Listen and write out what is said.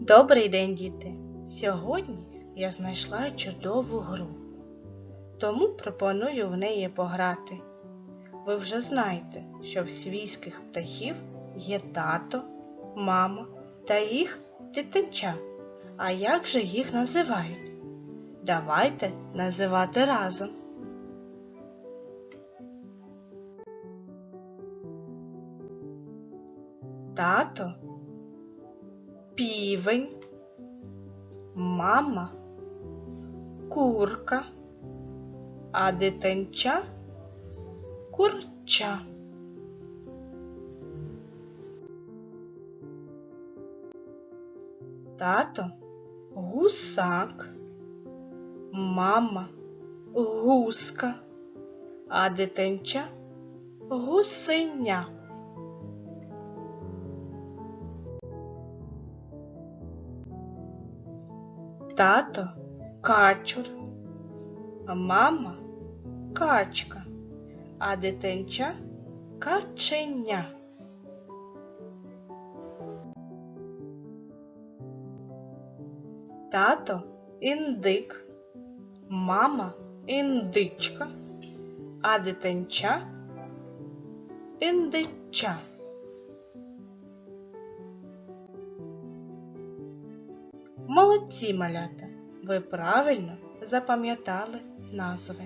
Добрий день, діти! Сьогодні я знайшла чудову гру, тому пропоную в неї пограти. Ви вже знаєте, що в свійських птахів є тато, мама та їх дитинча. А як же їх називають? Давайте називати разом. Тато? Півень, мама, курка, а дитинча? Курча. Тато? Гусак, мама? Гуска, а дитинча? Гусеня. Тато качур, а мама качка, а дитинча каченя. Тато індик, мама індичка, а дитинча індича. Молодці малята! Ви правильно запам'ятали назви.